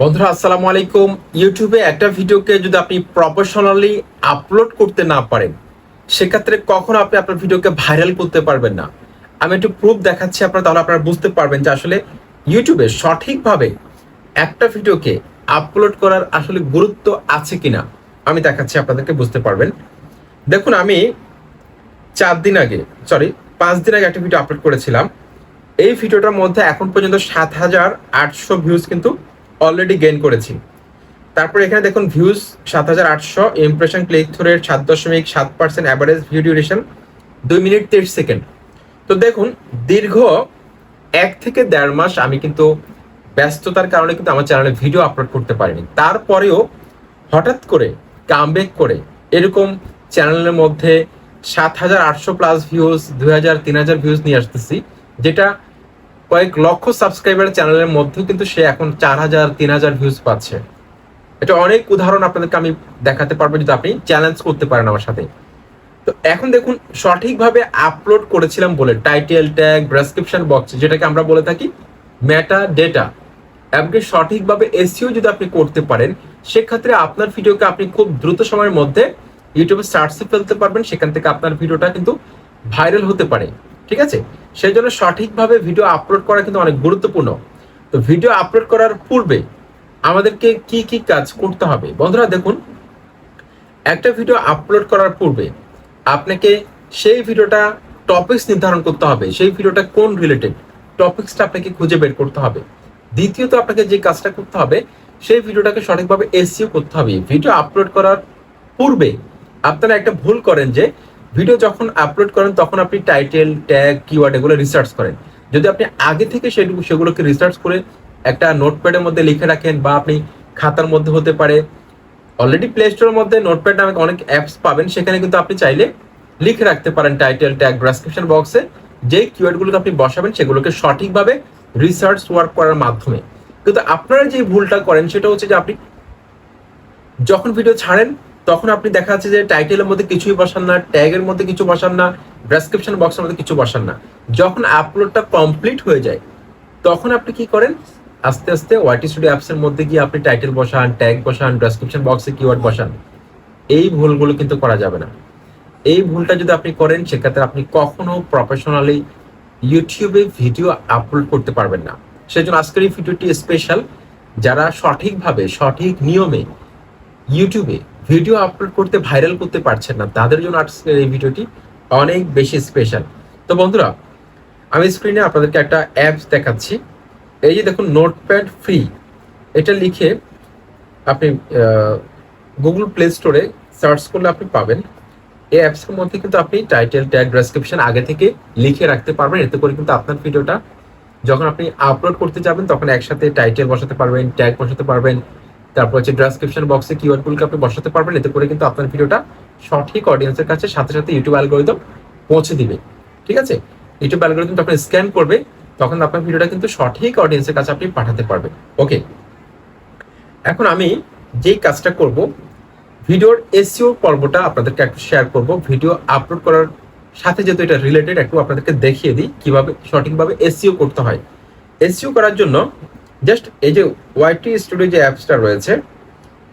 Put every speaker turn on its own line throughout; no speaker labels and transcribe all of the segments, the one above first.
বন্ধুরা, আসসালামু আলাইকুম। ইউটিউবে একটা ভিডিওকে যদি আপনি প্রফেশনালি আপলোড করতে না পারেন, সেক্ষেত্রে কখনো আপনি আপনার ভিডিওকে ভাইরাল করতে পারবেন না। আমি একটু প্রুফ দেখাচ্ছি আপনারা, তাহলে আপনারা বুঝতে পারবেন যে আসলে ইউটিউবে সঠিকভাবে একটা ভিডিওকে আপলোড করার আসলে গুরুত্ব আছে কিনা। আমি দেখাচ্ছি, আপনাদেরকে বুঝতে পারবেন। দেখুন, আমি চার দিন আগে সরি পাঁচ দিন আগে একটা ভিডিও আপলোড করেছিলাম। এই ভিডিওটার মধ্যে এখন পর্যন্ত সাত হাজার আটশো ভিউজ কিন্তু অলরেডি গেইন করেছি। তারপর এখানে দেখুন ভিউজ সাত হাজার আটশো ইমপ্রেশন ক্লিক থ্রুয়ের সাত দশমিক সাত পার্সেন্ট অ্যাভারেজ ভিডিও ডিউরেশন দুই মিনিট তেইশ সেকেন্ড তো দেখুন, দীর্ঘ এক থেকে দেড় মাস আমি কিন্তু ব্যস্ততার কারণে কিন্তু আমার চ্যানেলে ভিডিও আপলোড করতে পারিনি। তারপরেও হঠাৎ করে কামব্যাক করে এরকম চ্যানেলের মধ্যে সাত হাজার আটশো প্লাস ভিউজ দুই হাজার, তিন হাজার ভিউজ নিয়ে আসতেছি, যেটা কয়েক লক্ষ সাবস্ক্রাইবার চ্যানেলের মধ্যে কিন্তু সে এখন চার হাজার, তিন হাজার ভিউজ পাচ্ছে। এটা অনেক উদাহরণ আপনাদেরকে আমি দেখাতে পারব যদি আপনি চ্যালেঞ্জ করতে পারেন আমার সাথে। তো এখন দেখুন, সঠিকভাবে আপলোড করেছিলাম বলে টাইটেল ট্যাগ ডেসক্রিপশন বক্স যেটাকে আমরা বলে থাকি মেটা ডেটা এমনকি সঠিকভাবে এসিও যদি আপনি করতে পারেন, সেক্ষেত্রে আপনার ভিডিওকে আপনি খুব দ্রুত সময়ের মধ্যে ইউটিউবে সার্চে ফেলতে পারবেন। সেখান থেকে আপনার ভিডিওটা কিন্তু ভাইরাল হতে পারে। ঠিক আছে? সেই জন্য সঠিকভাবে ভিডিও আপলোড করা কিন্তু অনেক গুরুত্বপূর্ণ। তো ভিডিও আপলোড করার পূর্বে আমাদেরকে কি কি কাজ করতে হবে? বন্ধুরা, দেখুন, একটা ভিডিও আপলোড করার পূর্বে আপনাকে সেই ভিডিওটা টপিকস নির্ধারণ করতে হবে। সেই ভিডিওটা কোন রিলেটেড টপিকসটা আপনাকে খুঁজে বের করতে হবে। দ্বিতীয়ত আপনাকে যে কাজটা করতে হবে, সেই ভিডিওটাকে সঠিকভাবে এসিও করতে হবে। ভিডিও আপলোড করার পূর্বে আপনারা একটা ভুল করেন যে ভিডিও যখন আপলোড করেন, তখন আপনি টাইটেল ট্যাগ কিওয়ার্ড এগুলো রিসার্চ করেন। যদি আপনি আগে থেকে সেগুলো সেগুলোকে রিসার্চ করে একটা নোটপ্যাডের মধ্যে লিখে রাখেন বা আপনি খাতার মধ্যে হতে পারে অলরেডি প্লে স্টোরের মধ্যে নোটপ্যাড নামে অনেক অ্যাপস পাবেন, সেখানে কিন্তু আপনি চাইলে লিখে রাখতে পারেন টাইটেল ট্যাগ ডেসক্রিপশন বক্সে যে কিওয়ার্ডগুলোকে আপনি বসাবেন, সেগুলোকে সঠিকভাবে রিসার্চ ওয়ার্ক করার মাধ্যমে। কিন্তু আপনারা যে ভুলটা করেন, সেটা হচ্ছে যে আপনি যখন ভিডিও ছাড়েন তখন আপনি দেখা যাচ্ছে যে টাইটেলের মধ্যে কিছুই বসান না ট্যাগের মধ্যে কিছু বসান না ডেসক্রিপশন বক্সের মধ্যে কিছু বসান না। যখন আপলোডটা কমপ্লিট হয়ে যায়, তখন আপনি কি করেন? আস্তে আস্তে ওয়াইটি স্টুডিও অ্যাপসের মধ্যে গিয়ে আপনি টাইটেল বসান ট্যাগ বসান ডেসক্রিপশন বক্সে কিওয়ার্ড বসান। এই ভুলগুলো কিন্তু করা যাবে না। এই ভুলটা যদি আপনি করেন, সেক্ষেত্রে আপনি কখনো প্রফেশনালি ইউটিউবে ভিডিও আপলোড করতে পারবেন না। সেজন্য আজকের এই ভিডিওটি স্পেশাল যারা সঠিকভাবে, সঠিক নিয়মে ইউটিউবে ভিডিও আপলোড করতে ভাইরাল করতে পারছেন না। তাদের জন্য আজকের এই ভিডিওটি অনেক বেশি স্পেশাল তো বন্ধুরা, আমি স্ক্রিনে আপনাদেরকে একটা অ্যাপস দেখাচ্ছি। এই যে দেখুন নোটপ্যাড ফ্রি এটা লিখে আপনি গুগল প্লে স্টোরে সার্চ করলে আপনি পাবেন। এই অ্যাপসের মধ্যে কিন্তু আপনি টাইটেল ট্যাগ ডেসক্রিপশন আগে থেকে লিখে রাখতে পারবেন। এতে করে কিন্তু আপনার ভিডিওটা যখন আপনি আপলোড করতে যাবেন, তখন একসাথে টাইটেল বসাতে পারবেন ট্যাগ বসাতে পারবেন তারপর হচ্ছে ডেসক্রিপশন বক্সে কিওয়ার্ডগুলোকে আপনি বসাতে পারবেন, এতে করে কিন্তু আপনার ভিডিওটা সঠিক অডিয়েন্সের কাছে সাথে সাথে ইউটিউব অ্যালগোরিদম পৌঁছে দিবে। ঠিক আছে? ইউটিউব অ্যালগোরিদম যখন স্ক্যান করবে, তখন আপনার ভিডিওটা কিন্তু সঠিক অডিয়েন্সের কাছে আপনি পাঠাতে পারবেন। ওকে এখন আমি যেই কাজটা করব, ভিডিওর এসিও পর্বটা আপনাদেরকে একটু শেয়ার করব। ভিডিও আপলোড করার সাথে যেহেতু এটা রিলেটেড একটু আপনাদেরকে দেখিয়ে দিই কীভাবে সঠিকভাবে এসিও করতে হয়। এসিও করার জন্য জাস্ট এই যে ওয়াইটি স্টুডিও যে অ্যাপসটা রয়েছে,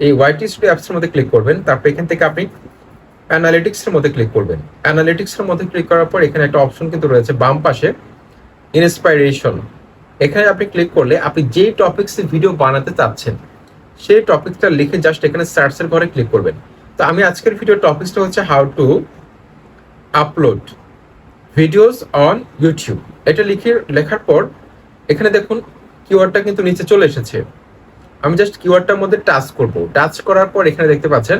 এই ওয়াইটি স্টুডিও অ্যাপসের মধ্যে ক্লিক করবেন। তারপর এখান থেকে আপনি অ্যানালিটিক্সের মধ্যে ক্লিক করবেন। অ্যানালিটিক্সের মধ্যে ক্লিক করার পর এখানে একটা অপশন কিন্তু রয়েছে বাম পাশে ইন্সপাইরেশন এখানে আপনি ক্লিক করলে আপনি যেই টপিক্সে ভিডিও বানাতে চাচ্ছেন, সেই টপিকটা লিখে জাস্ট এখানে সার্চের ঘরে ক্লিক করবেন। তো আমি আজকের ভিডিও টপিকসটা হচ্ছে how to upload videos on YouTube এটা লিখে, লেখার পর এখানে দেখুন কিওয়ার্ডটা কিন্তু নিচে চলে এসেছে। আমি জাস্ট কিওয়ার্ডটার মধ্যে টাচ করব। টাচ করার পর এখানে দেখতে পাচ্ছেন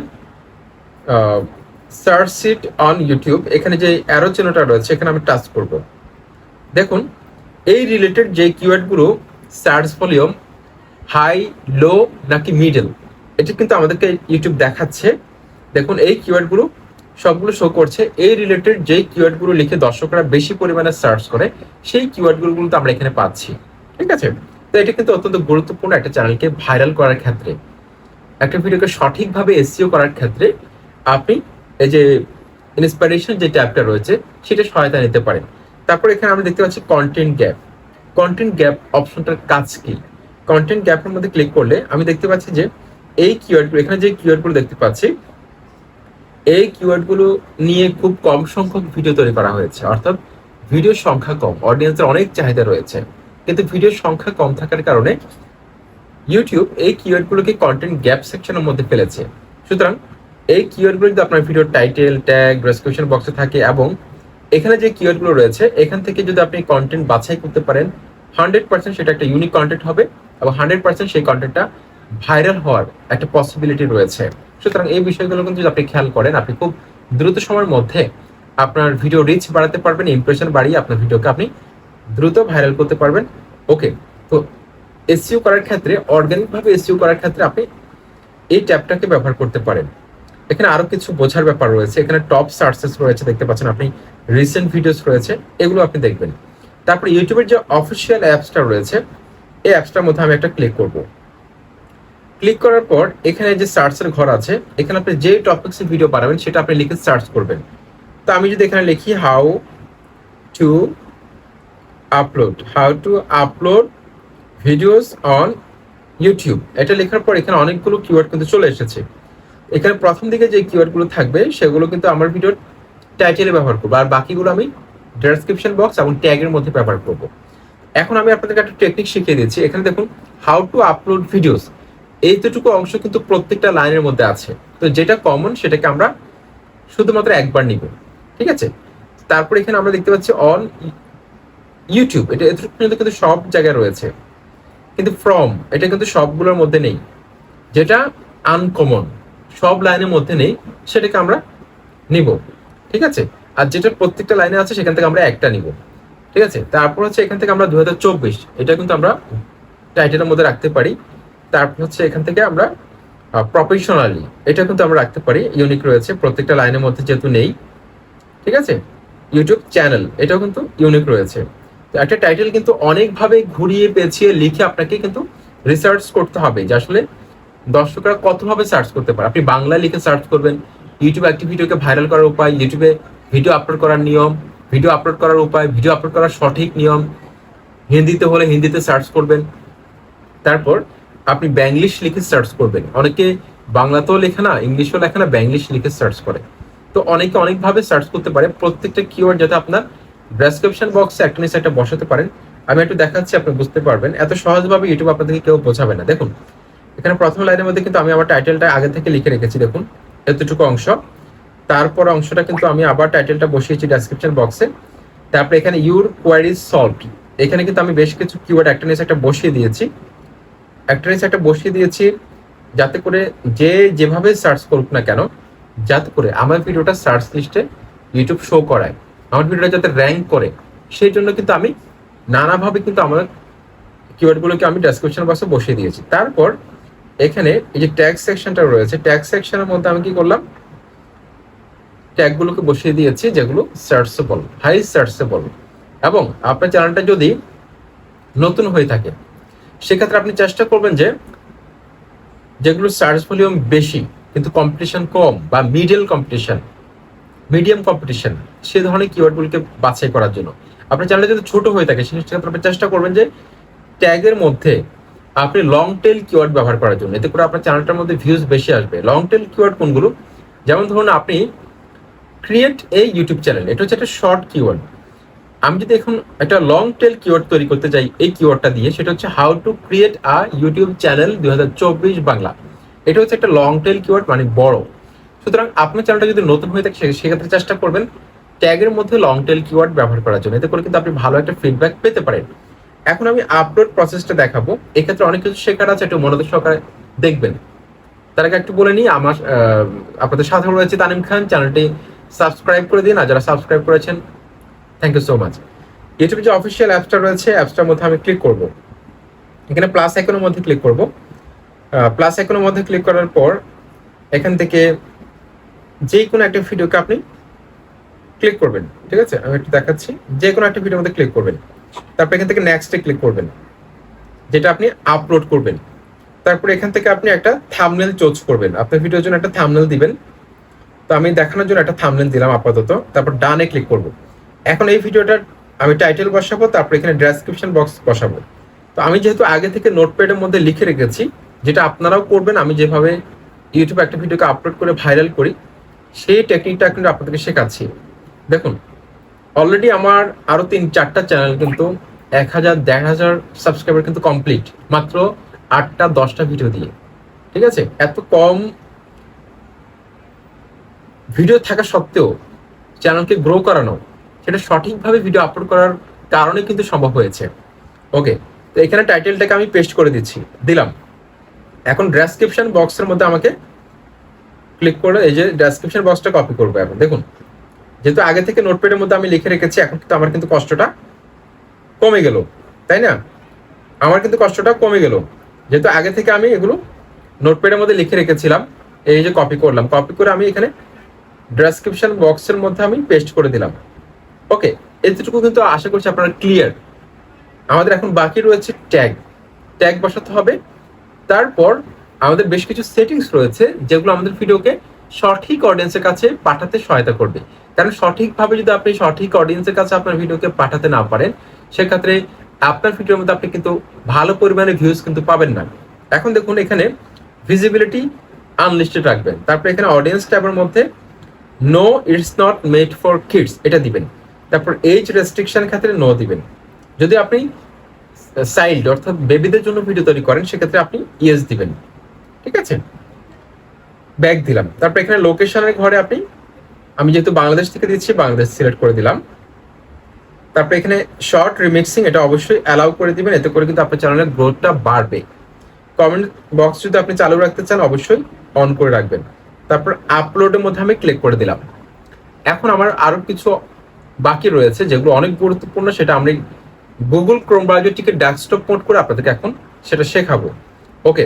সার্চ সিট অন ইউটিউব এখানে যে অ্যারো চিহ্নটা রয়েছে, এখানে আমি টাচ করব। দেখুন, এই রিলেটেড যে কিওয়ার্ডগুলো সার্চ ভলিউম হাই লো নাকি মিডল এটা কিন্তু আমাদেরকে ইউটিউব দেখাচ্ছে। দেখুন, এই কিওয়ার্ডগুলো সবগুলো শো করছে। এই রিলেটেড যে কিওয়ার্ডগুলো লিখে দর্শকরা বেশি পরিমাণে সার্চ করে, সেই কিওয়ার্ডগুলো কিন্তু আমরা এখানে পাচ্ছি। ঠিক আছে? তো এটা কিন্তু অত্যন্ত গুরুত্বপূর্ণ একটা চ্যানেলকে ভাইরাল করার ক্ষেত্রে। একটা ভিডিওকে সঠিকভাবে এসিও করার ক্ষেত্রে আপনি এই যে ইন্সপিরেশন যে ট্যাবটা রয়েছে, সেটা সহায়তা নিতে পারেন। তারপর এখানে আমরা দেখতে পাচ্ছি কন্টেন্ট গ্যাপ কন্টেন্ট গ্যাপ অপশনটার কাজ কি? কন্টেন্ট গ্যাপের মধ্যে ক্লিক করলে আমি দেখতে পাচ্ছি যে এই কিওয়ার্ডগুলো এখানে যে কিওয়ার্ডগুলো দেখতে পাচ্ছি, এই কিওয়ার্ডগুলো নিয়ে খুব কম সংখ্যক ভিডিও তৈরি করা হয়েছে। অর্থাৎ ভিডিওর সংখ্যা কম অডিয়েন্সের অনেক চাহিদা রয়েছে। কিন্তু ভিডিওর সংখ্যা কম থাকার কারণে ইউটিউব এই কিওয়ার্ডগুলোকে কন্টেন্ট গ্যাপ সেকশনের মধ্যে ফেলেছে। সুতরাং এই কিওয়ার্ডগুলো যদি আপনার ভিডিওর টাইটেল ট্যাগ ডেসক্রিপশন বক্সে থাকে এবং এখানে যে কিওয়ার্ডগুলো রয়েছে, এখান থেকে যদি আপনি কন্টেন্ট বাছাই করতে পারেন হান্ড্রেড পার্সেন্ট সেটা একটা ইউনিক কন্টেন্ট হবে এবং হান্ড্রেড পার্সেন্ট সেই কন্টেন্টটা ভাইরাল হওয়ার একটা পসিবিলিটি রয়েছে। সুতরাং এই বিষয়গুলো কিন্তু যদি আপনি খেয়াল করেন, আপনি খুব দ্রুত সময়ের মধ্যে আপনার ভিডিও রিচ বাড়াতে পারবেন ইমপ্রেশন বাড়িয়ে আপনার ভিডিওকে আপনি দ্রুত ভাইরাল করতে পারবেন। ওকে তো এসইও করার ক্ষেত্রে অর্গানিক ভাবে এসইও করার ক্ষেত্রে আপনি এই ট্যাবটাকে ব্যবহার করতে পারেন। এখানে আরও কিছু বোঝার ব্যাপার রয়েছে। এখানে টপ সার্চেস রয়েছে, দেখতে পাচ্ছেন আপনি রিসেন্ট ভিডিওস রয়েছে, এগুলো আপনি দেখবেন। তারপর ইউটিউবের যে অফিসিয়াল অ্যাপসটা রয়েছে, এই অ্যাপসটার মধ্যে আমি একটা ক্লিক করব। ক্লিক করার পর এখানে যে সার্চের ঘর আছে, এখানে আপনি যে টপিক্সে ভিডিও বানাবেন, সেটা আপনি লিখে সার্চ করবেন। তো আমি যদি এখানে লিখি how to upload how to upload videos on YouTube এটা লেখার পর এখানে অনেকগুলো কিওয়ার্ড কিন্তু চলে এসেছে। এখানে প্রথম দিকে যে কিওয়ার্ডগুলো থাকবে, সেগুলো কিন্তু আমার ভিডিওর টাইটেলে ব্যবহার করব। আর বাকিগুলো আমি ডেসক্রিপশন বক্স এবং ট্যাগের মধ্যে ব্যবহার করব। এখন আমি আপনাদেরকে একটা টেকনিক শিখিয়ে দিচ্ছি। এখানে দেখুন হাউ টু আপলোড ভিডিওস এইটুকু অংশ কিন্তু প্রত্যেকটা লাইনের মধ্যে আছে। তো যেটা কমন সেটাকে আমরা শুধুমাত্র একবার নিব। ঠিক আছে? তারপর এখানে আমরা দেখতে পাচ্ছি অন ইউটিউব এটা এতটুকু কিন্তু সব জায়গায় রয়েছে। কিন্তু ফ্রম এটা কিন্তু সবগুলোর মধ্যে নেই। যেটা আনকমন সব লাইনের মধ্যে নেই, সেটাকে আমরা নিব। ঠিক আছে? আর যেটা প্রত্যেকটা লাইনে আছে, সেখান থেকে আমরা একটা নিব। ঠিক আছে? তারপর হচ্ছে এখান থেকে আমরা দু হাজার চব্বিশ, এটা কিন্তু আমরা টাইটেলের মধ্যে রাখতে পারি। তারপর হচ্ছে এখান থেকে আমরা প্রফেশনালি এটা কিন্তু আমরা রাখতে পারি। ইউনিক রয়েছে, প্রত্যেকটা লাইনের মধ্যে যেহেতু নেই। ঠিক আছে? ইউটিউব চ্যানেল এটাও কিন্তু ইউনিক রয়েছে। একটা টাইটেল কিন্তু অনেকভাবে ঘুরিয়ে পেঁচিয়ে লিখে আপনাকে কিন্তু রিসার্চ করতে হবে, যে আসলে দর্শকরা কতভাবে সার্চ করতে পারে। আপনি বাংলা লিখে সার্চ করবেন ইউটিউবে একটি ভিডিওকে ভাইরাল করার উপায় ইউটিউবে ভিডিও আপলোড করার নিয়ম ভিডিও আপলোড করার উপায় ভিডিও আপলোড করার সঠিক নিয়ম, হিন্দিতে হলে হিন্দিতে সার্চ করবেন। তারপর আপনি ব্যাংলিশ লিখে সার্চ করবেন। অনেকে বাংলাতেও লেখে না, ইংলিশও লেখে না ব্যাংলিশ লিখে সার্চ করে। তো অনেকে অনেকভাবে সার্চ করতে পারে, প্রত্যেকটা কিওয়ার্ড যাতে আপনার ডেসক্রিপশন বক্সে একটা নিচে একটা বসাতে পারেন। আমি একটু দেখাচ্ছি, আপনি বুঝতে পারবেন। এত সহজভাবে ইউটিউব আপনাদেরকে কেউ বোঝাবে না। দেখুন, এখানে প্রথম লাইনের মধ্যে কিন্তু আমি আমার টাইটেলটা আগে থেকে লিখে রেখেছি, দেখুন, এতটুকু অংশ। তারপর অংশটা কিন্তু আমি আবার টাইটেলটা বসিয়েছি ডেসক্রিপশন বক্সে তারপরে এখানে ইউর কোয়ারিজ সলভ এখানে কিন্তু আমি বেশ কিছু কিওয়ার্ড একটা নিচে একটা বসিয়ে দিয়েছি। একটা নিচে একটা বসিয়ে দিয়েছি যাতে করে যে যেভাবে সার্চ করুক না কেন, যাতে করে আমার ভিডিওটা সার্চ লিস্টে ইউটিউব শো করায়। আমার ভিডিওটা যাতে র্যাঙ্ক করে, সেই জন্য কিন্তু আমি নানাভাবে কিন্তু আমার কিওয়ার্ডগুলোকে আমি ডেসক্রিপশন বক্সে বসিয়ে দিয়েছি। তারপর এখানে এই যে ট্যাগ সেকশনটা রয়েছে ট্যাগ সেকশনের মধ্যে আমি কি করলাম? ট্যাগগুলোকে বসিয়ে দিয়েছি, যেগুলো সার্চেবল হাই সার্চেবল এবং আপনার চ্যানেলটা যদি নতুন হয়ে থাকে, সেক্ষেত্রে আপনি চেষ্টা করবেন যে যেগুলো সার্চ ভলিউম বেশি, কিন্তু কম্পিটিশন কম বা মিডল কম্পিটিশন মিডিয়াম কম্পিটিশন সে ধরনের কিওয়ার্ডগুলোকে বাছাই করার জন্য। আপনার চ্যানেল যদি ছোট হয়ে থাকে সেক্ষেত্রে আপনি চেষ্টা করবেন যে ট্যাগের মধ্যে আপনি লং টেল কিওয়ার্ড ব্যবহার করার জন্য। এতে করে আপনার চ্যানেলটার মধ্যে ভিউজ বেশি আসবে। লং টেল কিওয়ার্ড কোনগুলো? যেমন ধরুন আপনি ক্রিয়েট এই ইউটিউব চ্যানেল এটা হচ্ছে একটা শর্ট কিওয়ার্ড আমি যদি এখন একটা লং টেল কিওয়ার্ড তৈরি করতে চাই, এই কিওয়ার্ডটা দিয়ে, সেটা হচ্ছে how to create a YouTube channel দুই হাজার চব্বিশ বাংলা। এটা হচ্ছে একটা লং টেল কিওয়ার্ড মানে বড়। সুতরাং আপনার চ্যানেলটা যদি নতুন হয়ে থাকে সেক্ষেত্রে চেষ্টা করবেন ট্যাগের মধ্যে লং টেল কিওয়ার্ড ব্যবহার করার জন্য। এতে করে কিন্তু আপনি ভালো একটা ফিডব্যাক পেতে পারেন। এখন আমি আপলোড প্রসেসটা দেখাবো। এক্ষেত্রে অনেক কিছু শেখার আছে, একটু মনোযোগ সহকারে দেখবেন। তার আগে একটু বলে নিই, আমার আপনাদের সাথে রয়েছে তানিম খান। চ্যানেলটি সাবস্ক্রাইব করে দিন। আর যারা সাবস্ক্রাইব করেছেন থ্যাংক ইউ সো মাচ ইউটিউবে যে অফিসিয়াল অ্যাপসটা রয়েছে অ্যাপসটার মধ্যে আমি ক্লিক করব। এখানে প্লাস আইকনের মধ্যে ক্লিক করব। প্লাস আইকনের মধ্যে ক্লিক করার পর, এখান থেকে যে কোনো একটা ভিডিওকে আপনি ক্লিক করবেন, ঠিক আছে? আমি একটু দেখাচ্ছি। যে কোনো একটা ভিডিওর মধ্যে ক্লিক করবেন। তারপর এখান থেকে নেক্সটে ক্লিক করবেন। যেটা আপনি আপলোড করবেন। তারপর এখান থেকে আপনি একটা থামনেল চোজ করবেন। আপনার ভিডিওর জন্য একটা থামনেল দিবেন। তো আমি দেখানোর জন্য একটা থামনেল দিলাম আপাতত। তারপর ডানে ক্লিক করব। এখন এই ভিডিওটার আমি টাইটেল বসাবো, তারপর এখানে ডেসক্রিপশন বক্স বসাবো। তো আমি যেহেতু আগে থেকে নোটপ্যাডের মধ্যে লিখে রেখেছি, যেটা আপনারাও করবেন। আমি যেভাবে ইউটিউবে একটা ভিডিওকে আপলোড করে ভাইরাল করি সেই টেকনিকটা কিন্তু আপনাদেরকে শেখাচ্ছি। দেখুন অলরেডি আমার আরও তিন, চারটা চ্যানেল কিন্তু এক হাজার, দেড় হাজার সাবস্ক্রাইবার কিন্তু কমপ্লিট মাত্র আটটা, দশটা ভিডিও দিয়ে। ঠিক আছে? এত কম ভিডিও থাকা সত্ত্বেও চ্যানেলকে গ্রো করানো, সেটা সঠিকভাবে ভিডিও আপলোড করার কারণে কিন্তু সম্ভব হয়েছে। ওকে তো এখানে টাইটেলটাকে আমি পেস্ট করে দিচ্ছি। দিলাম। এখন ডেসক্রিপশন বক্সের মধ্যে আমাকে ক্লিক করে এই যে ডেসক্রিপশন বক্সটা কপি করব এখন। দেখুন, যেহেতু আগে থেকে নোটপ্যাডের মধ্যে আমি লিখে রেখেছি, এখন কিন্তু আমার কিন্তু কষ্টটা কমে গেল, তাই না? আমার কিন্তু কষ্টটা কমে গেল। যেহেতু আগে থেকে আমি এগুলো নোটপ্যাডের মধ্যে লিখে রেখেছিলাম, এই যে কপি করলাম কপি করে আমি এখানে ডেসক্রিপশন বক্সের মধ্যে আমি পেস্ট করে দিলাম। ওকে এতটুকু কিন্তু আশা করছি আপনারা ক্লিয়ার আমাদের এখন বাকি রয়েছে ট্যাগ ট্যাগ বসাতে হবে, তারপর আমাদের বেশ কিছু সেটিংস রয়েছে যেগুলো আমাদের ভিডিওকে সঠিক অডিয়েন্সের কাছে পাঠাতে সহায়তা করবে। কারণ সঠিকভাবে যদি আপনি সঠিক অডিয়েন্সের কাছে আপনার ভিডিওকে পাঠাতে না পারেন, সেক্ষেত্রে আপনার ভিডিওর মধ্যে আপনি কিন্তু ভালো পরিমাণে ভিউজ কিন্তু পাবেন না। এখন দেখুন এখানে ভিজিবিলিটি আনলিস্টেড রাখবেন। তারপর এখানে অডিয়েন্স ট্যাবের মধ্যে no it's not made for kids এটা দিবেন। তারপর এজ রেস্ট্রিকশন ক্ষেত্রে নো দিবেন। যদি আপনি চাইল্ড অর্থাৎ বেবিদের জন্য ভিডিও তৈরি করেন, সেক্ষেত্রে আপনি ইয়েস দিবেন। ঠিক আছে? ব্যাগ দিলাম। তারপর এখানে লোকেশনের ঘরে আপনি, আমি যেহেতু বাংলাদেশ থেকে দিচ্ছি, বাংলাদেশ সিলেক্ট করে দিলাম। তারপর এখানে শর্ট রিমিক্সিং এটা অবশ্যই অ্যালাউ করে দিবেন। এতে করে কিন্তু আপনার চ্যানেলের গ্রোথটা বাড়বে। কমেন্ট বক্স যদি আপনি চালু রাখতে চান, অবশ্যই অন করে রাখবেন। তারপর আপলোডের মধ্যে আমি ক্লিক করে দিলাম। এখন আমার আরও কিছু বাকি রয়েছে, যেগুলো অনেক গুরুত্বপূর্ণ, সেটা আমি গুগল ক্রোম ব্রাউজারটিকে ডেস্কটপ মোড করে আপনাদেরকে এখন সেটা শেখাবো। ওকে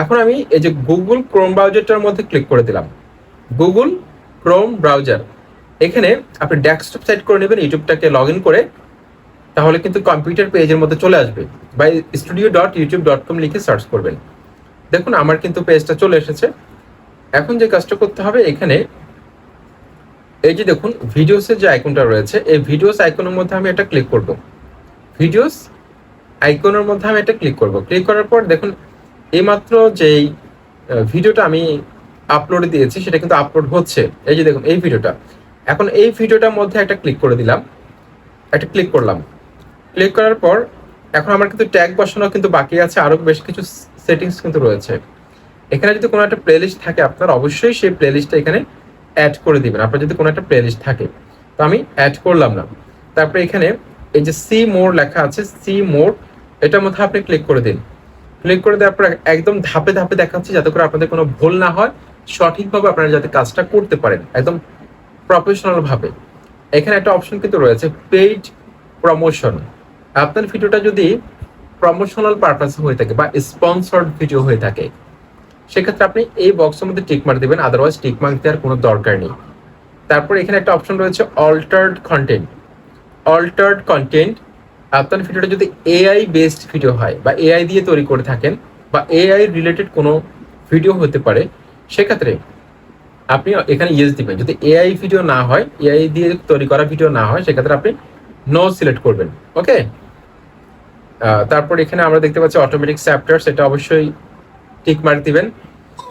এখন আমি এই যে গুগল ক্রোম ব্রাউজারটার মধ্যে ক্লিক করে দিলাম। গুগল ক্রোম ব্রাউজার এখানে আপনি ডেস্কটপ সেট করে নেবেন ইউটিউবটাকে লগ ইন করে, তাহলে কিন্তু কম্পিউটার পেজের মধ্যে চলে আসবে। বা studio dot YouTube dot com লিখে সার্চ করবেন। দেখুন, আমার কিন্তু পেজটা চলে এসেছে। এখন যে কাজটা করতে হবে, এখানে এই যে দেখুন ভিডিওসের যে আইকনটা রয়েছে, এই ভিডিওস আইকনের মধ্যে আমি এটা ক্লিক করব। ভিডিওস আইকনের মধ্যে আমি এটা ক্লিক করব। ক্লিক করার পর দেখুন এইমাত্র যেই ভিডিওটা আমি আপলোড দিয়েছি, সেটা কিন্তু আপলোড হচ্ছে। এই যে দেখুন, এই ভিডিওটা। এখন এই ভিডিওটার মধ্যে একটা ক্লিক করে দিলাম। একটা ক্লিক করলাম। ক্লিক করার পর এখন আমার কিন্তু ট্যাগ বসানো কিন্তু বাকি আছে আরও বেশ কিছু সেটিংস কিন্তু রয়েছে। এখানে যদি কোনো একটা প্লেলিস্ট থাকে আপনার, অবশ্যই সেই প্লেলিস্টটা এখানে অ্যাড করে দিবেন। আপনার যদি কোনো একটা প্লেলিস্ট থাকে। তো আমি অ্যাড করলাম না। তারপরে এখানে এই যে সি মোর লেখা আছে সি মোর এটার মধ্যে আপনি ক্লিক করে দিন। ক্লিক করে দেওয়ার পর একদম ধাপে ধাপে দেখাচ্ছে যাতে করে আপনাদের কোনো ভুল না হয়, সঠিকভাবে আপনারা যাতে কাজটা করতে পারেন, একদম প্রফেশনাল ভাবে। এখানে একটা অপশন কিন্তু রয়েছে পেইড প্রমোশন আপনার ভিডিওটা যদি প্রমোশনাল পারপাস হয়ে থাকে বা স্পন্সর্ড ভিডিও হয়ে থাকে, সেক্ষেত্রে আপনি এই বক্সের মধ্যে টিক মার্ক দেবেন আদারওয়াইজ টিক মার্ক দেওয়ার কোনো দরকার নেই। তারপর এখানে একটা অপশন রয়েছে অল্টার্ড কন্টেন্ট অল্টার্ড কন্টেন্ট আপনার ভিডিওটা যদি এআই বেসড ভিডিও হয় বা এআই দিয়ে তৈরি করে থাকেন বা এআই রিলেটেড কোনো ভিডিও হতে পারে, সেক্ষেত্রে আপনি এখানে ইয়েস দিবেন। যদি এআই ভিডিও না হয় এআই দিয়ে তৈরি করা ভিডিও না হয়, সেক্ষেত্রে আপনি নো সিলেক্ট করবেন। ওকে তারপর এখানে আমরা দেখতে পাচ্ছি অটোমেটিক চ্যাপ্টার সেটা অবশ্যই টিক মার্ক দিবেন।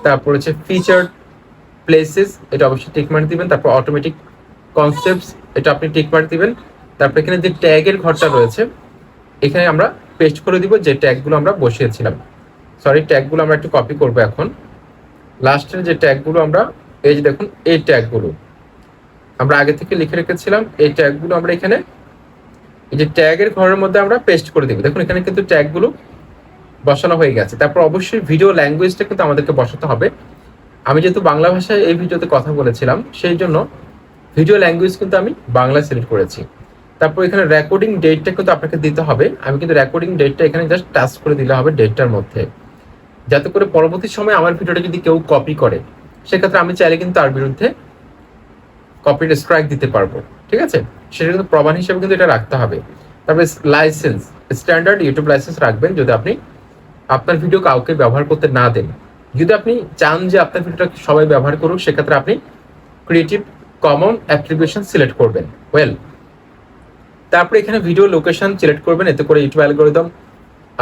তারপর হচ্ছে ফিচার প্লেসেস এটা অবশ্যই টিক মার্ক দিবেন। তারপর অটোমেটিক কনসেপ্টস এটা আপনি টিক মার্ক দিবেন। তারপর এখানে যে ট্যাগের ঘরটা রয়েছে, এখানে আমরা পেস্ট করে দিব যে ট্যাগগুলো আমরা বসিয়েছিলাম। সরি ট্যাগগুলো আমরা একটু কপি করব এখন। লাস্টের যে ট্যাগগুলো আমরা, এই যে দেখুন, এই ট্যাগগুলো। আমরা আগে থেকে লিখে রেখেছিলাম, এই ট্যাগগুলো আমরা এখানে, এই যে ট্যাগের ঘরের মধ্যে আমরা পেস্ট করে দিব। দেখুন, এখানে কিন্তু ট্যাগগুলো বসানো হয়ে গেছে। তারপর অবশ্যই ভিডিও ল্যাঙ্গুয়েজটা কিন্তু আমাদেরকে বসাতে হবে। আমি যেহেতু বাংলা ভাষায় এই ভিডিওতে কথা বলেছিলাম, সেই জন্য ভিডিও ল্যাঙ্গুয়েজ কিন্তু আমি বাংলা সিলেক্ট করেছি। তারপর এখানে রেকর্ডিং ডেটটা কিন্তু আপনাকে দিতে হবে। আমি কিন্তু রেকর্ডিং ডেটটা এখানে জাস্ট টাচ করে দিলে হবে ডেটটার মধ্যে। যাতে করে পরবর্তী সময় আমার ভিডিওটা যদি কেউ কপি করে, সেক্ষেত্রে আমি চাইলে কিন্তু তার বিরুদ্ধে কপির স্ট্রাইক দিতে পারব। ঠিক আছে? সেটা কিন্তু প্রমাণ হিসেবে কিন্তু এটা রাখতে হবে। তারপরে লাইসেন্স স্ট্যান্ডার্ড ইউটিউব লাইসেন্স রাখবেন যদি আপনি আপনার ভিডিও কাউকে ব্যবহার করতে না দেন। যদি আপনি চান যে আপনার ভিডিওটা সবাই ব্যবহার করুক, সেক্ষেত্রে আপনি ক্রিয়েটিভ কমন অ্যাট্রিবিউশন সিলেক্ট করবেন। ওয়েল তারপরে এখানে ভিডিও লোকেশন সিলেক্ট করবেন, এতে করে ইউটিউব অ্যালগোরিদম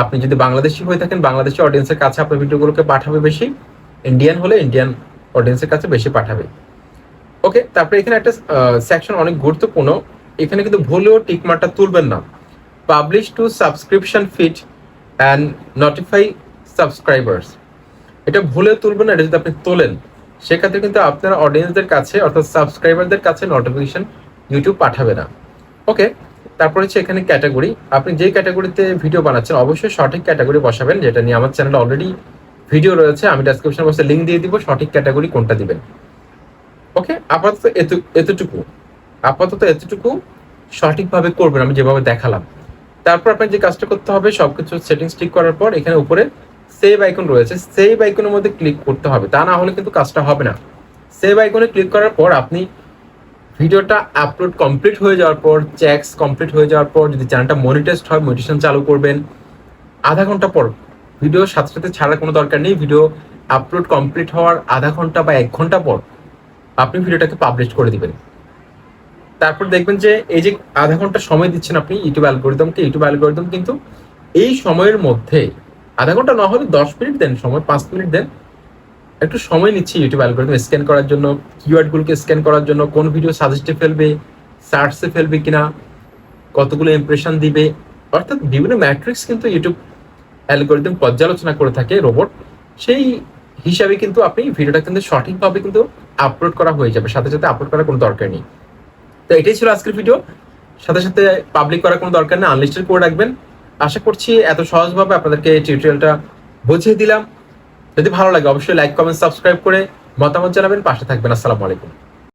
আপনি যদি বাংলাদেশি হয়ে থাকেন, বাংলাদেশি অডিয়েন্সের কাছে আপনার ভিডিওগুলোকে পাঠাবে বেশি ইন্ডিয়ান হলে ইন্ডিয়ান অডিয়েন্সের কাছে বেশি পাঠাবে। ওকে তারপরে এখানে একটা সেকশন অনেক গুরুত্বপূর্ণ, এখানে কিন্তু ভুলেও টিকমারটা তুলবেন না। Publish to subscription feed and notify subscribers এটা ভুলে তুলবেন না, এটা যদি আপনি তোলেন, সেক্ষেত্রে কিন্তু আপনার অডিয়েন্সদের কাছে, অর্থাৎ সাবস্ক্রাইবারদের কাছে নোটিফিকেশন ইউটিউব পাঠাবে না। ওকে তারপর হচ্ছে এখানে ক্যাটাগরি আপনি যে ক্যাটাগরিতে ভিডিও বানাচ্ছেন, অবশ্যই সঠিক ক্যাটাগরি বসাবেন, যেটা নিয়ে আমার চ্যানেলে অলরেডি ভিডিও রয়েছে। আমি ডেসক্রিপশন বক্সে লিঙ্ক দিয়ে দিব, সঠিক ক্যাটাগরি কোনটা দিবেন। ওকে আপাতত এত- এতটুকু। আপাতত এতটুকু সঠিকভাবে করবেন, আমি যেভাবে দেখালাম। তারপর আপনার যে কাজটা করতে হবে, সবকিছু সেটিংস ঠিক করার পর এখানে উপরে সেভ আইকন রয়েছে। সেভ আইকনের মধ্যে ক্লিক করতে হবে। তা না হলে কিন্তু কাজটা হবে না। সেভ আইকনে ক্লিক করার পর আপনি ভিডিওটা আপলোড কমপ্লিট হয়ে যাওয়ার পর চ্যাক্স কমপ্লিট হয়ে যাওয়ার পর, যদি চ্যানেলটা মনিটাইজড হয় মনিটেশন চালু করবেন। আধা ঘণ্টা পর ভিডিও সাথে সাথে ছাড়ার কোনো দরকার নেই। ভিডিও আপলোড কমপ্লিট হওয়ার আধা ঘণ্টা বা এক ঘণ্টা পর, আপনি ভিডিওটাকে পাবলিশ করে দিবেন। তারপর দেখবেন যে, এই যে আধা ঘণ্টা সময় দিচ্ছেন আপনি ইউটিউব অ্যালগোরিদমকে ইউটিউব অ্যালগোরিদম কিন্তু এই সময়ের মধ্যে, আধা ঘণ্টা না হলে দশ মিনিট দেন, সময় পাঁচ মিনিট দেন একটু সময় নিচ্ছি ইউটিউব অ্যালগোরিদম স্ক্যান করার জন্য কিওয়ার্ডগুলোকে স্ক্যান করার জন্য, কোন ভিডিও সাজেস্টে ফেলবে সার্চে ফেলবে কিনা, কতগুলো ইমপ্রেশন দিবে, অর্থাৎ বিভিন্ন ম্যাট্রিক্স কিন্তু ইউটিউব অ্যালগোরিদম পর্যালোচনা করে থাকে রোবট সেই হিসাবে কিন্তু আপনি ভিডিওটা কিন্তু সঠিকভাবে কিন্তু আপলোড করা হয়ে যাবে, সাথে সাথে আপলোড করার কোনো দরকার নেই। তো এটাই ছিল আজকের ভিডিও সাথে সাথে পাবলিক করার কোনো দরকার নেই আনলিস্টেড করে রাখবেন। আশা করছি এত সহজভাবে আপনাদেরকে টিউটোরিয়ালটা বুঝিয়ে দিলাম। যদি ভালো লাগে অবশ্যই লাইক কমেন্ট সাবস্ক্রাইব করে মতামত জানাবেন। পাশে থাকবেন। আসসালামু আলাইকুম।